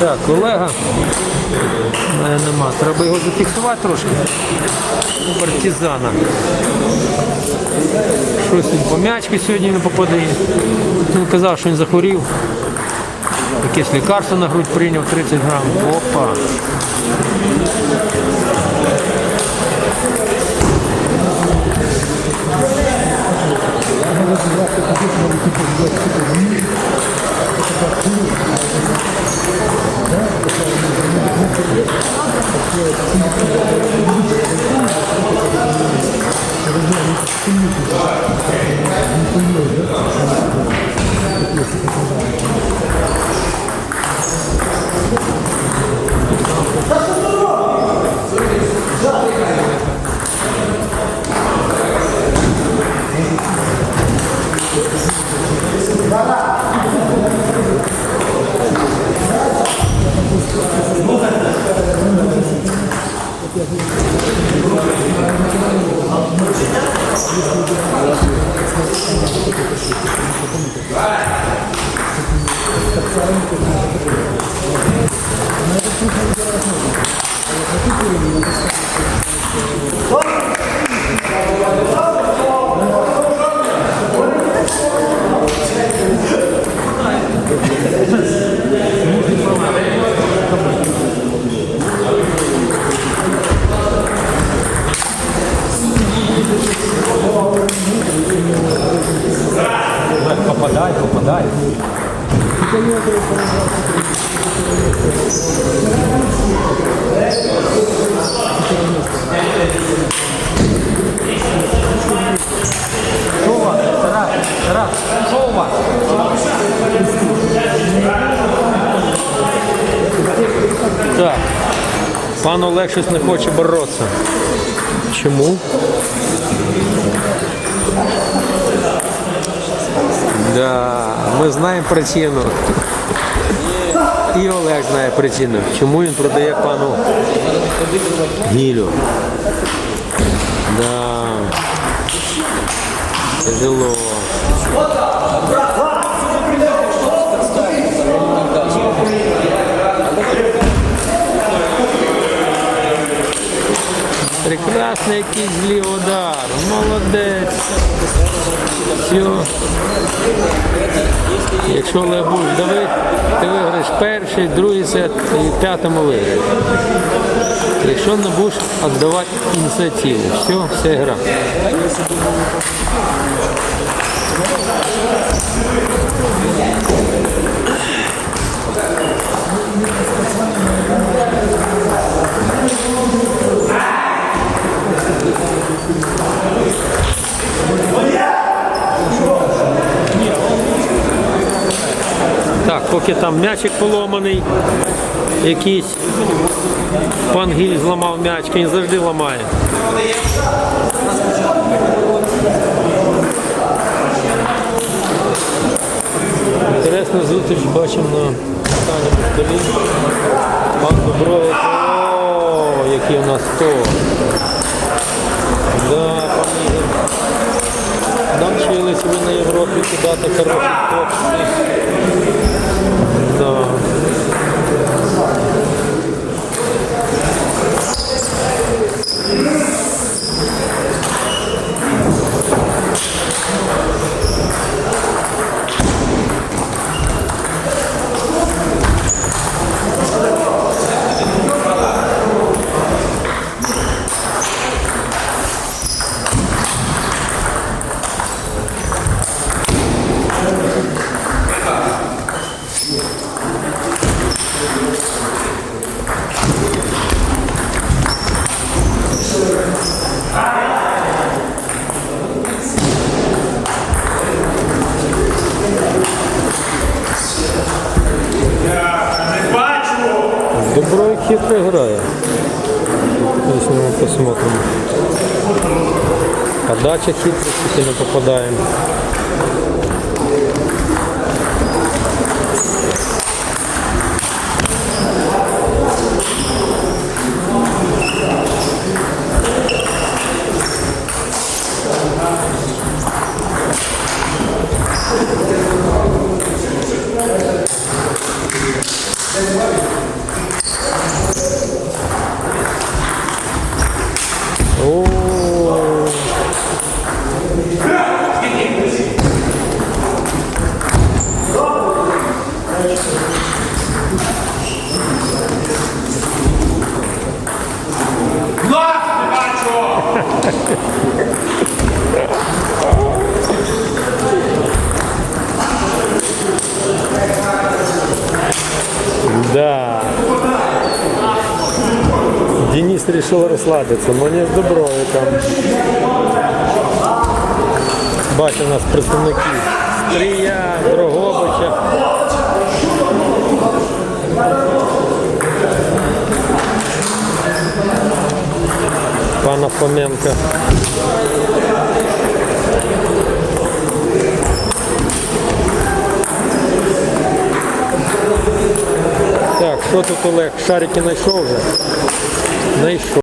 Так, колега. Нема. Треба його зафіксувати трошки. Партизана. Щось він по м'ячки сьогодні не попадає. Він казав, що він захворів. Якесь лікарство на грудь прийняв 30 грам. Опа. Thank you. Попадай, Так. Пан Олег щось не хоче боротися. Чому? Да, ми знаємо причину. І Олег знає причину, чому він продає пану Гілю. Да. Тяжело. Прекрасний якийсь злий удар. Молодець. Все. Якщо Олег будеш давити, ти виграєш перший, другий сет і п'ятому виграєш. Якщо не будеш віддавати ініціативу, все, вся гра. Так, поки там м'ячик поломаний, якийсь пан Гіль зламав м'яч, він завжди ламає. Інтересну зустріч бачимо на останньому столі. Пан Дубровик. О, який у нас то. Да, пан Ігор. вчились ви на Європі кидати хороші копси. Да. Хитро играю. Если мы посмотрим. Подача хитро, если не попадаем. Да. Денис решил расслабиться, но не з Дубровиком. Бать у нас представники. Стрия, Дрогобича. Пана Фоменко. Що тут Олег? Шарики знайшов вже? Знайшов.